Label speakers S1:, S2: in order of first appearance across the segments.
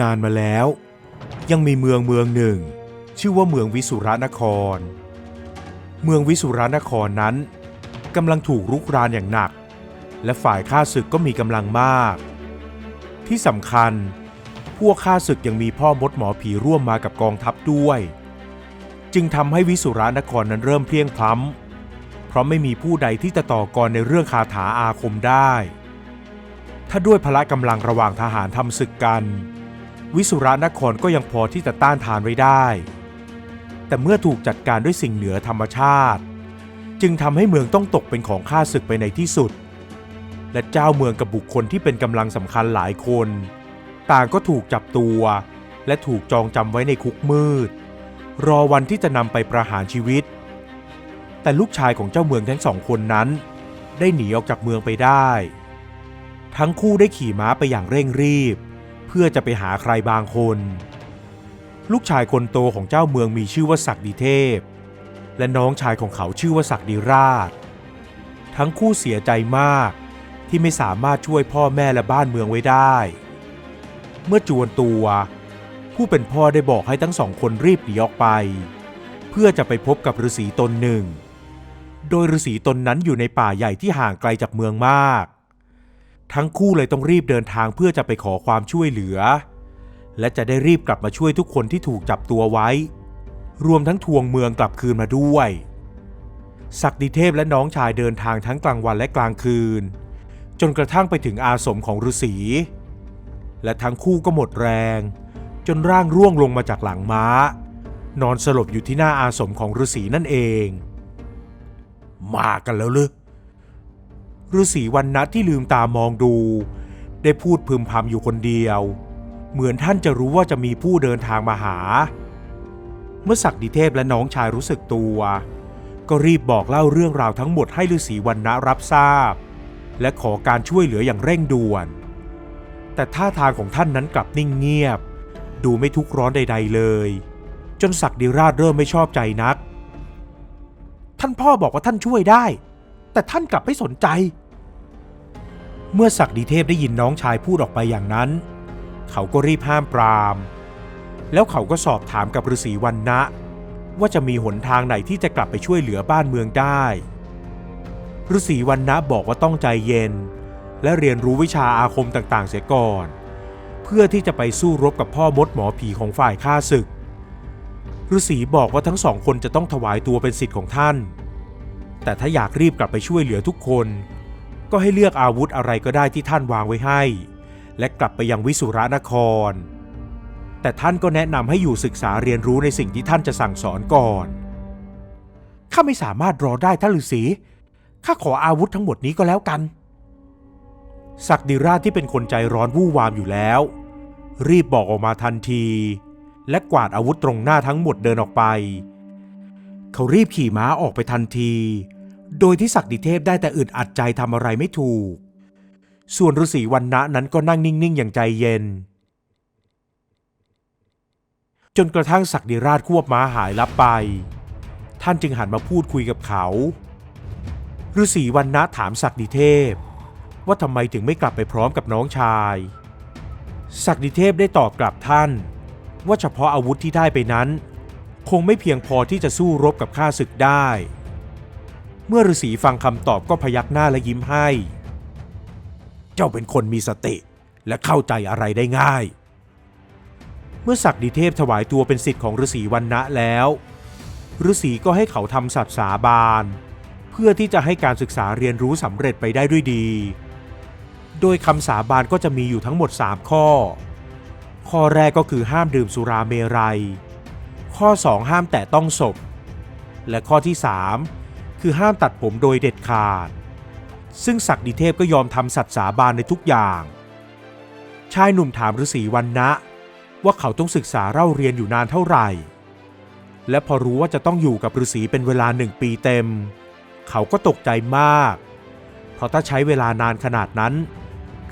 S1: นานมาแล้ว ยังมีเมืองเมืองหนึ่ง ชื่อว่าเมืองวิสุรนคร เมืองวิสุรนครนั้นกำลังถูกรุกรานอย่างหนัก และฝ่ายข้าศึกก็มีกำลังมาก ที่สำคัญ พวกข้าศึกยังมีพ่อมดหมอผีร่วมมากับกองทัพด้วย จึงทำให้วิสุรนครนั้นเริ่มเพลียงพล้ำเพราะไม่มีผู้ใดที่จะต่อกรในเรื่องคาถาอาคมได้ถ้าด้วยพละกำลังระหว่างทหารทำศึกกัน วิสุรนครก็ยังพอที่จะต้านทานไว้ได้ แต่เมื่อถูกจัดการด้วยสิ่งเหนือธรรมชาติ จึงทำให้เมืองต้องตกเป็นของข้าศึกไปในที่สุด และเจ้าเมืองกับบุคคลที่เป็นกำลังสำคัญหลายคน ต่างก็ถูกจับตัว และถูกจองจำไว้ในคุกมืด รอวันที่จะนำไปประหารชีวิต แต่ลูกชายของเจ้าเมืองทั้งสองคนนั้น ได้หนีออกจากเมืองไปได้ ทั้งคู่ได้ขี่ม้าไปอย่างเร่งรีบ เพื่อจะไปหาใครบางคน ลูกชายคนโตของเจ้าเมืองมีชื่อว่าศักดิเทพ และน้องชายของเขาชื่อว่าศักดิราช ทั้งคู่เสียใจมากที่ไม่สามารถช่วยพ่อแม่และบ้านเมืองไว้ได้ เมื่อจวนตัว ผู้เป็นพ่อได้บอกให้ทั้งสองคนรีบหนีออกไป เพื่อจะไปพบกับฤาษีตนหนึ่ง โดยฤาษีตนนั้นอยู่ในป่าใหญ่ที่ห่างไกลจากเมืองมาก ทั้งคู่เลยต้องรีบเดินทางเพื่อจะไปขอความช่วยเหลือ และจะได้รีบกลับมาช่วยทุกคนที่ถูกจับตัวไว้ รวมทั้งทวงเมืองกลับคืนมาด้วย ศักดิเทพและน้องชายเดินทางทั้งกลางวันและกลางคืน จนกระทั่งไปถึงอาสมของฤาษีและทั้งคู่ก็หมดแรง จนร่างร่วงลงมาจากหลังม้า นอนสลบอยู่ที่หน้าอาสมของฤาษีนั่นเอง มากันแล้วลึ ฤาษีวันนัที่ลืมตามองดู ได้พูดพึมพำอยู่คนเดียว เหมือนท่านจะรู้ว่าจะมีผู้เดินทางมาหา เมื่อศักดิเทพและน้องชายรู้สึกตัว ก็รีบบอกเล่าเรื่องราวทั้งหมดให้ฤาษีวันนะรับทราบ และขอการช่วยเหลืออย่างเร่งด่วน แต่ท่าทางของท่านนั้นกลับนิ่งเงียบ ดูไม่ทุกข์ร้อนใด ๆ เลย จนศักดิราชเริ่มไม่ชอบใจนัก ท่านพ่อบอกว่าท่านช่วยได้ แต่ท่านกลับไม่สนใจ เมื่อศักดิเทพได้ยินน้องชายพูดออกไปอย่างนั้น เขาก็รีบห้ามปราม แล้วเขาก็สอบถามกับฤาษีวันนะ ว่าจะมีหนทางไหนที่จะกลับไปช่วยเหลือบ้านเมืองได้ฤาษีวันนะบอกว่าต้องใจเย็น และเรียนรู้วิชาอาคมต่างๆ เสียก่อน เพื่อที่จะไปสู้รบกับพ่อมดหมอผีของฝ่ายข้าศึกฤาษีบอกว่าทั้งสองคนจะต้องถวายตัวเป็นสิทธิ์ของท่าน แต่ถ้าอยากรีบกลับไปช่วยเหลือทุกคน ก็ให้เลือกอาวุธอะไรก็ได้ที่ท่านวางไว้ให้ และกลับไปยังวิสุรนคร แต่ท่านก็แนะนำให้อยู่ศึกษาเรียนรู้ในสิ่งที่ท่านจะสั่งสอนก่อนข้าไม่สามารถรอได้ท่านฤาษีข้าขออาวุธทั้งหมดนี้ก็แล้วกันศักดิราชที่เป็นคนใจร้อนวู่วามอยู่แล้ว รีบบอกออกมาทันที และกวาดอาวุธตรงหน้าทั้งหมดเดินออกไป เขารีบขี่ม้าออกไปทันที โดยที่ศักดิเทพได้แต่อึดอัดใจทำอะไรไม่ถูก ส่วนฤาษีวันนะนั้นก็นั่งนิ่ง ๆ อย่างใจเย็น จนกระทั่งศักดิราชควบม้าหายลับไป ท่านจึงหันมาพูดคุยกับเขาฤาษีวันนะถามศักดิเทพ ว่าทำไมถึงไม่กลับไปพร้อมกับน้องชาย ศักดิเทพได้ตอบกลับท่าน ว่าเฉพาะอาวุธที่ได้ไปนั้น คงไม่เพียงพอที่จะสู้รบกับข้าศึกได้ เมื่อฤาษีฟังคำตอบก็พยักหน้าและยิ้มให้ เจ้าเป็นคนมีสติและเข้าใจอะไรได้ง่าย เมื่อศักดิเทพถวายตัวเป็นสิทธิ์ของฤาษีวันนะแล้วฤาษีก็ให้เขาทำสัตย์สาบาน เพื่อที่จะให้การศึกษาเรียนรู้สำเร็จไปได้ด้วยดี โดยคำสาบานก็จะมีอยู่ทั้งหมด 3 ข้อ ข้อแรกก็คือห้ามดื่มสุราเมรัย ข้อ 2 ห้ามแตะต้องศพ และข้อที่ 3 คือห้ามตัดผมโดยเด็ดขาด ซึ่งศักดิเทพก็ยอมทำสัตย์สาบานในทุกอย่าง ชายหนุ่มถามฤาษีวันนะ ว่าเขาต้องศึกษาเล่าเรียนอยู่นานเท่าไหร่ และพอรู้ว่าจะต้องอยู่กับฤาษีเป็นเวลาหนึ่งปีเต็ม เขาก็ตกใจมาก เพราะถ้าใช้เวลานานขนาดนั้น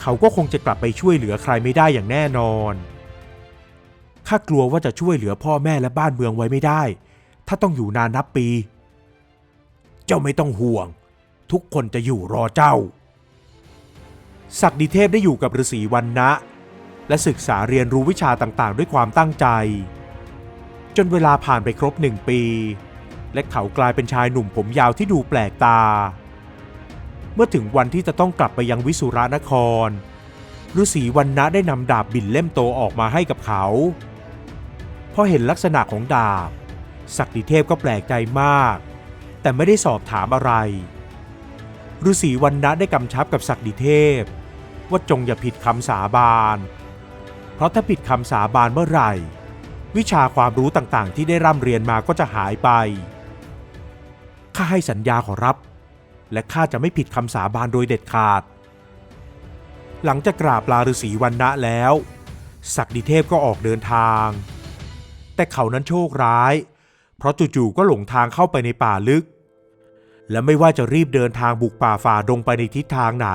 S1: เขาก็คงจะกลับไปช่วยเหลือใครไม่ได้อย่างแน่นอนข้ากลัวว่าจะช่วยเหลือพ่อแม่และบ้านเมืองไว้ไม่ได้ ถ้าต้องอยู่นานนับปี เจ้าไม่ต้องห่วง ทุกคนจะอยู่รอเจ้า ศักดิเทพได้อยู่กับฤาษีวันนะ และศึกษาเรียนรู้วิชาต่างๆ ด้วยความตั้งใจ จนเวลาผ่านไปครบหนึ่งปี และเขากลายเป็นชายหนุ่มผมยาวที่ดูแปลกตา เมื่อถึงวันที่จะต้องกลับไปยังวิสุรานครฤาษีวันนะได้นำดาบบินเล่มโตออกมาให้กับเขาพอเห็นลักษณะของดาบ ศักดิเทพก็แปลกใจมาก แต่ไม่ได้สอบถามอะไรฤาษีวันนะได้กำชับกับศักดิเทพ ว่าจงอย่าผิดคำสาบาน เพราะถ้าผิดคำสาบานเมื่อไหร่ วิชาความรู้ต่างๆ ที่ได้ร่ำเรียนมาก็จะหายไป ข้าให้สัญญาขอรับ และข้าจะไม่ผิดคำสาบานโดยเด็ดขาด หลังจากกราบลาฤาษีวันนะแล้วศักดิเทพก็ออกเดินทาง แต่เขานั้นโชคร้าย เพราะจู่ๆก็หลงทางเข้าไปในป่าลึก และไม่ว่าจะรีบเดินทางบุกป่าฝ่าดงไปในทิศทางไหน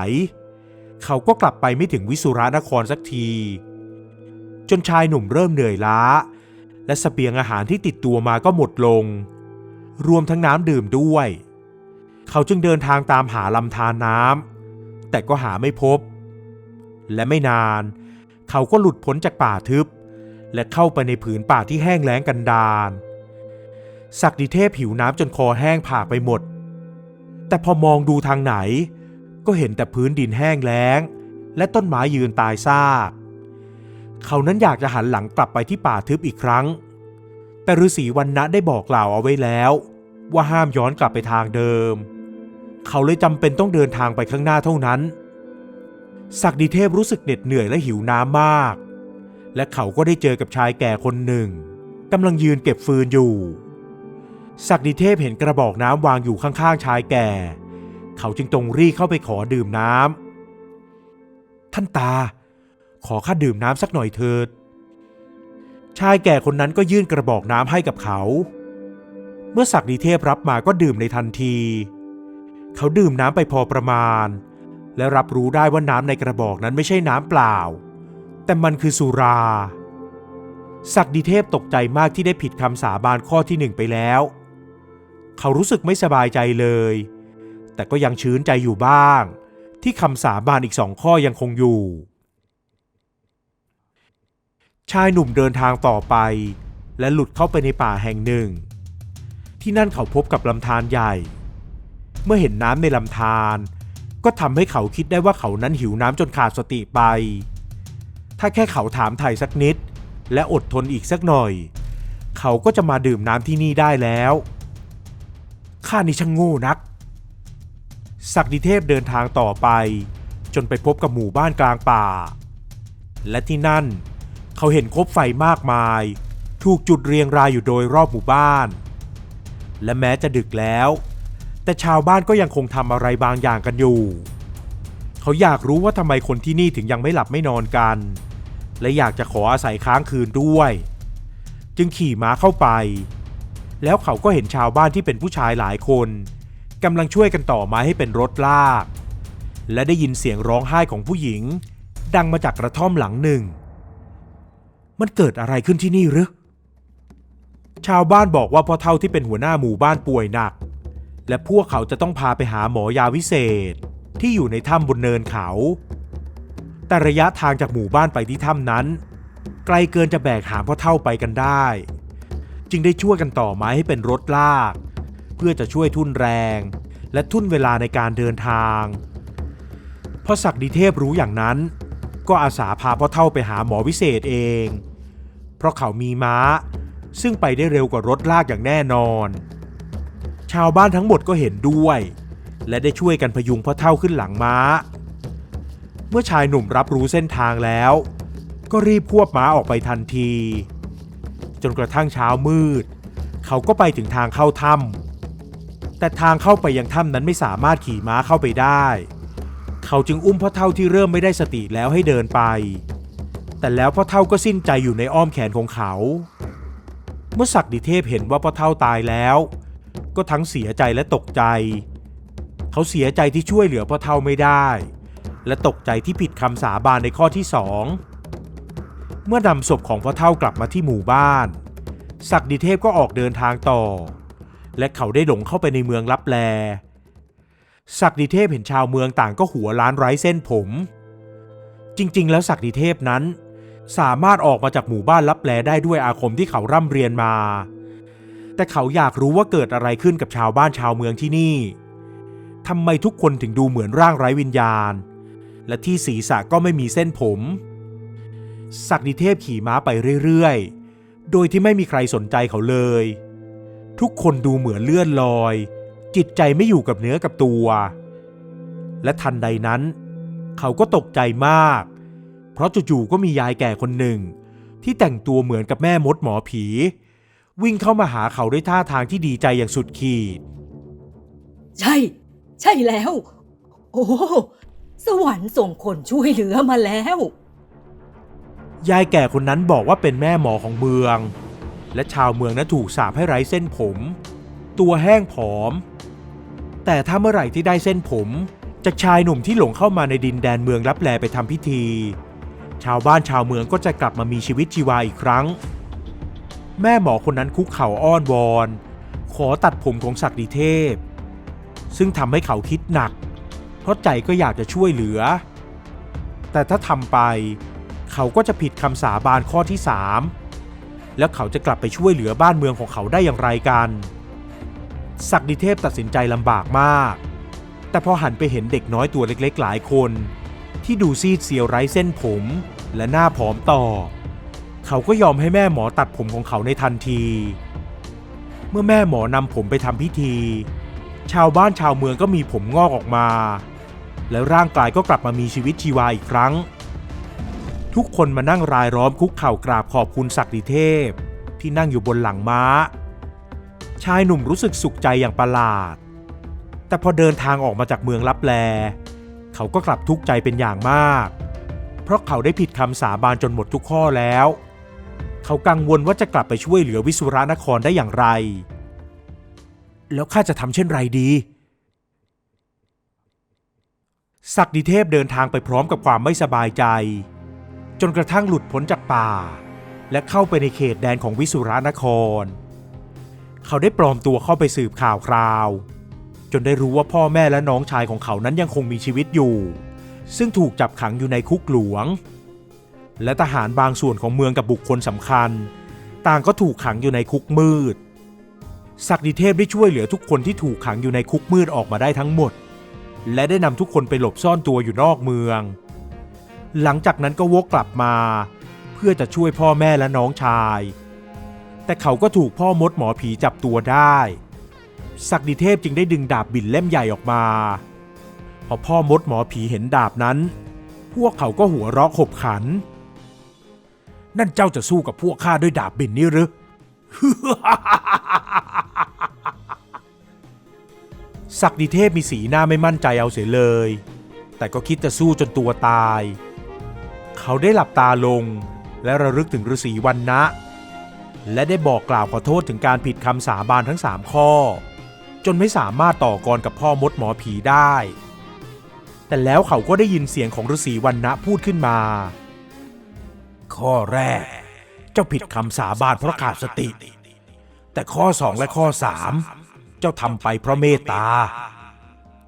S1: เขาก็กลับไปไม่ถึงวิสุรานครสักที จนชายหนุ่มเริ่มเหนื่อยล้า และสเสบียงอาหารที่ติดตัวมาก็หมดลง รวมทั้งน้ำดื่มด้วย เขาจึงเดินทางตามหาลำธารน้ำแต่ก็หาไม่พบ และไม่นาน เขาก็หลุดพ้นจากป่าทึบ และเข้าไปในผืนป่าที่แห้งแล้งกันดารศักดิเทพหิวน้ำจนคอแห้งผากไปหมด แต่พอมองดูทางไหน ก็เห็นแต่พื้นดินแห้งแล้ง และต้นไม้ยืนตายซากเขานั้นอยากจะหันหลังกลับไปที่ป่าทึบอีกครั้ง แต่ฤาษีวันนะได้บอกกล่าวเอาไว้แล้ว ว่าห้ามย้อนกลับไปทางเดิม เขาเลยจำเป็นต้องเดินทางไปข้างหน้าเท่านั้น ศักดิเทพรู้สึกเหน็ดเหนื่อยและหิวน้ำมาก และเขาก็ได้เจอกับชายแก่คนหนึ่งกำลังยืนเก็บฟืนอยู่ ศักดิเทพเห็นกระบอกน้ำวางอยู่ข้างๆชายแก่ เขาจึงตรงรีเข้าไปขอดื่มน้ำท่านตา ขอข้าดื่มน้ำสักหน่อยเถิด ชายแก่คนนั้นก็ยื่นกระบอกน้ำให้กับเขา เมื่อศักดิเทพรับมาก็ดื่มในทันที เขาดื่มน้ำไปพอประมาณ และรับรู้ได้ว่าน้ำในกระบอกนั้นไม่ใช่น้ำเปล่า แต่มันคือสุราศักดิเทพตกใจมากที่ได้ผิดคำสาบานข้อที่หนึ่งไปแล้ว เขารู้สึกไม่สบายใจเลย แต่ก็ยังชื้นใจอยู่บ้าง ที่คำสาบานอีกสองข้อยังคงอยู่ ชายหนุ่มเดินทางต่อไป และหลุดเข้าไปในป่าแห่งหนึ่ง ที่นั่นเขาพบกับลำธารใหญ่ เมื่อเห็นน้ำในลำธารก็ทำให้เขาคิดได้ว่าเขานั้นหิวน้ำจนขาดสติไป ถ้าแค่เขาถามไถ่สักนิด และอดทนอีกสักหน่อย เขาก็จะมาดื่มน้ำที่นี่ได้แล้ว ข้านี่ช่างโง่นัก ศักดิเทพเดินทางต่อไป จนไปพบกับหมู่บ้านกลางป่า และที่นั่นเขาเห็นคบไฟมากมาย ถูกจุดเรียงรายอยู่โดยรอบหมู่บ้าน และแม้จะดึกแล้ว แต่ชาวบ้านก็ยังคงทำอะไรบางอย่างกันอยู่ เขาอยากรู้ว่าทำไมคนที่นี่ถึงยังไม่หลับไม่นอนกัน และอยากจะขออาศัยค้างคืนด้วย จึงขี่ม้าเข้าไป แล้วเขาก็เห็นชาวบ้านที่เป็นผู้ชายหลายคนกำลังช่วยกันต่อไม้ให้เป็นรถลาก และได้ยินเสียงร้องไห้ของผู้หญิง ดังมาจากกระท่อมหลังหนึ่ง มันเกิดอะไรขึ้นที่นี่หรือชาวบ้านบอกว่าพ่อเท่าที่เป็นหัวหน้าหมู่บ้านป่วยหนัก และพวกเขาจะต้องพาไปหาหมอยาวิเศษที่อยู่ในถ้ำบนเนินเขา แต่ระยะทางจากหมู่บ้านไปที่ถ้ำนั้น ไกลเกินจะแบกหามพ่อเท่าไปกันได้ จึงได้ช่วยกันต่อไม้ให้เป็นรถลาก เพื่อจะช่วยทุ่นแรง และทุ่นเวลาในการเดินทางพอศักดิเทพรู้อย่างนั้น ก็อาสาพาพ่อเท่าไปหาหมอวิเศษเอง เพราะเขามีม้า ซึ่งไปได้เร็วกว่ารถลากอย่างแน่นอน ชาวบ้านทั้งหมดก็เห็นด้วย และได้ช่วยกันพยุงพ่อเท่าขึ้นหลังม้า เมื่อชายหนุ่มรับรู้เส้นทางแล้ว ก็รีบควบม้าออกไปทันที จนกระทั่งเช้ามืด เขาก็ไปถึงทางเข้าถ้ำแต่ทางเข้าไปยังถ้ำนั้นไม่สามารถขี่ม้าเข้าไปได้ เขาจึงอุ้มพ่อเท่าที่เริ่มไม่ได้สติแล้วให้เดินไป แต่แล้วพ่อเท่าก็สิ้นใจอยู่ในอ้อมแขนของเขา เมื่อศักดิเทพเห็นว่าพ่อเท่าตายแล้ว ก็ทั้งเสียใจและตกใจ เขาเสียใจที่ช่วยเหลือพ่อเท่าไม่ได้ และตกใจที่ผิดคำสาบานในข้อที่สอง เมื่อนำศพของพ่อเท่ากลับมาที่หมู่บ้าน ศักดิเทพก็ออกเดินทางต่อ และเขาได้หลงเข้าไปในเมืองลับแล ศักดิเทพเห็นชาวเมืองต่างก็หัวล้านไร้เส้นผม จริง ๆ แล้วศักดิเทพนั้น สามารถออกมาจากหมู่บ้านลับแลได้ด้วยอาคมที่เขาร่ำเรียนมา แต่เขาอยากรู้ว่าเกิดอะไรขึ้นกับชาวบ้านชาวเมืองที่นี่ทำไมทุกคนถึงดูเหมือนร่างไร้วิญญาณ และที่ศีรษะก็ไม่มีเส้นผม ศักดิเทพขี่ม้าไปเรื่อยๆ โดยที่ไม่มีใครสนใจเขาเลย ทุกคนดูเหมือนเลื่อนลอย จิตใจไม่อยู่กับเนื้อกับตัว และทันใดนั้น เขาก็ตกใจมาก เพราะจู่ๆก็มียายแก่คนหนึ่ง ที่แต่งตัวเหมือนกับแม่มดหมอผี วิ่งเข้ามาหาเขาด้วยท่าทางที่ดีใจอย่างสุดขีด
S2: ใช่ ใช่แล้ว โอ้สวรรค์ส่งคนช่วยเหลือมาแล้ว
S1: ยายแก่คนนั้นบอกว่าเป็นแม่หมอของเมือง และชาวเมืองนั้นถูกสาปให้ไร้เส้นผม ตัวแห้งผอม แต่ถ้าเมื่อไหร่ที่ได้เส้นผมจากชายหนุ่มที่หลงเข้ามาในดินแดนเมืองลับแลไปทำพิธี ชาวบ้านชาวเมืองก็จะกลับมามีชีวิตชีวาอีกครั้ง แม่หมอคนนั้นคุกเข่าอ้อนวอน ขอตัดผมของศักดิเทพ ซึ่งทำให้เขาคิดหนัก เพราะใจก็อยากจะช่วยเหลือ แต่ถ้าทำไป เขาก็จะผิดคำสาบานข้อที่ 3 แล้วเขาจะกลับไปช่วยเหลือบ้านเมืองของเขาได้อย่างไรกันศักดิเทพตัดสินใจลำบากมาก แต่พอหันไปเห็นเด็กน้อยตัวเล็กๆ หลายคน ที่ดูซีดเซียวไร้เส้นผม และหน้าผอมต่อ เขาก็ยอมให้แม่หมอตัดผมของเขาในทันที เมื่อแม่หมอนำผมไปทำพิธี ชาวบ้านชาวเมืองก็มีผมงอกออกมา แล้วร่างกายก็กลับมามีชีวิตชีวาอีกครั้ง ทุกคนมานั่งรายล้อมคุกเข่ากราบขอบคุณศักดิเทพ ที่นั่งอยู่บนหลังม้า ชายหนุ่มรู้สึกสุขใจอย่างประหลาด แต่พอเดินทางออกมาจากเมืองลับแล เขาก็กลับทุกข์ใจเป็นอย่างมาก เพราะเขาได้ผิดคำสาบานจนหมดทุกข้อแล้ว เขากังวลว่าจะกลับไปช่วยเหลือวิสุรานครได้อย่างไร แล้วข้าจะทำเช่นไรดีศักดิเทพเดินทางไปพร้อมกับความไม่สบายใจ จนกระทั่งหลุดพ้นจากป่า และเข้าไปในเขตแดนของวิสุรานคร เขาได้ปลอมตัวเข้าไปสืบข่าวคราว จนได้รู้ว่าพ่อแม่และน้องชายของเขานั้นยังคงมีชีวิตอยู่ ซึ่งถูกจับขังอยู่ในคุกหลวง และทหารบางส่วนของเมืองกับบุคคลสำคัญ ต่างก็ถูกขังอยู่ในคุกมืดศักดิเทพได้ช่วยเหลือทุกคนที่ถูกขังอยู่ในคุกมืดออกมาได้ทั้งหมด และได้นำทุกคนไปหลบซ่อนตัวอยู่นอกเมือง หลังจากนั้นก็วกกลับมา เพื่อจะช่วยพ่อแม่และน้องชาย แต่เขาก็ถูกพ่อมดหมอผีจับตัวได้ศักดิเทพจึงได้ดึงดาบบินเล่มใหญ่ออกมา พอพ่อมดหมอผีเห็นดาบนั้น พวกเขาก็หัวเราะขบขัน นั่นเจ้าจะสู้กับพวกข้าด้วยดาบบินนี่หรือ ศักดิเทพมีสีหน้าไม่มั่นใจเอาเสียเลย แต่ก็คิดจะสู้จนตัวตาย เขาได้หลับตาลง และระลึกถึงฤาษีวันนะ และได้บอกกล่าวขอโทษถึงการผิดคำสาบานทั้งสามข้อ จนไม่สามารถต่อกรกับพ่อมดหมอผีได้ แต่แล้วเขาก็ได้ยินเสียงของฤาษีวันนะพูดขึ้นมา ข้อแรก เจ้าผิดคำสาบานเพราะขาดสติ แต่ข้อสองและข้อสามเจ้าทำไปเพราะเมตตา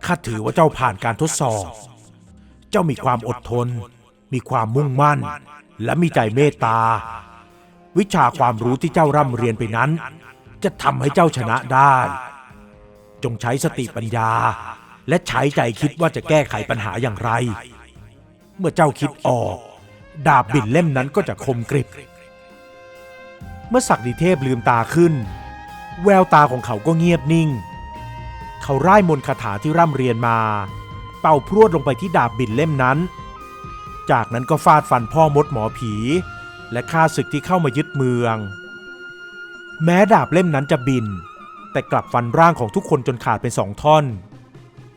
S1: ข้าถือว่าเจ้าผ่านการทดสอบ เจ้ามีความอดทน มีความมุ่งมั่น และมีใจเมตตา วิชาความรู้ที่เจ้าร่ำเรียนไปนั้น จะทำให้เจ้าชนะได้ จงใช้สติปัญญา และใช้ใจคิดว่าจะแก้ไขปัญหาอย่างไร เมื่อเจ้าคิดออก ดาบบินเล่มนั้นก็จะคมกริบ เมื่อศักดิเทพลืมตาขึ้น แววตาของเขาก็เงียบนิ่ง เขาร่ายมนต์คาถาที่ร่ำเรียนมา เป่าพรวดลงไปที่ดาบบินเล่มนั้น จากนั้นก็ฟาดฟันพ่อมดหมอผี และฆ่าศึกที่เข้ามายึดเมือง แม้ดาบเล่มนั้นจะบิน แต่กลับฟันร่างของทุกคนจนขาดเป็นสองท่อน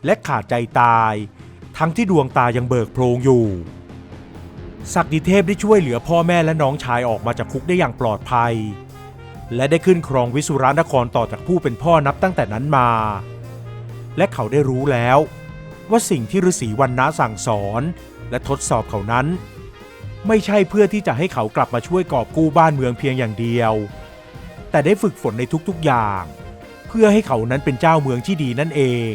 S1: และขาดใจตาย ทั้งที่ดวงตายังเบิกโพรงอยู่ ศักดิเทพได้ช่วยเหลือพ่อแม่และน้องชายออกมาจากคุกได้อย่างปลอดภัย และได้ขึ้นครองวิสุรานครต่อจากผู้เป็นพ่อนับตั้งแต่นั้นมา และเขาได้รู้แล้วว่าสิ่งที่ฤาษีวันนะสั่งสอน และทดสอบเขานั้น ไม่ใช่เพื่อที่จะให้เขากลับมาช่วยกอบกู้บ้านเมืองเพียงอย่างเดียว แต่ได้ฝึกฝนในทุกๆอย่าง เพื่อให้เขานั้นเป็นเจ้าเมืองที่ดีนั่นเอง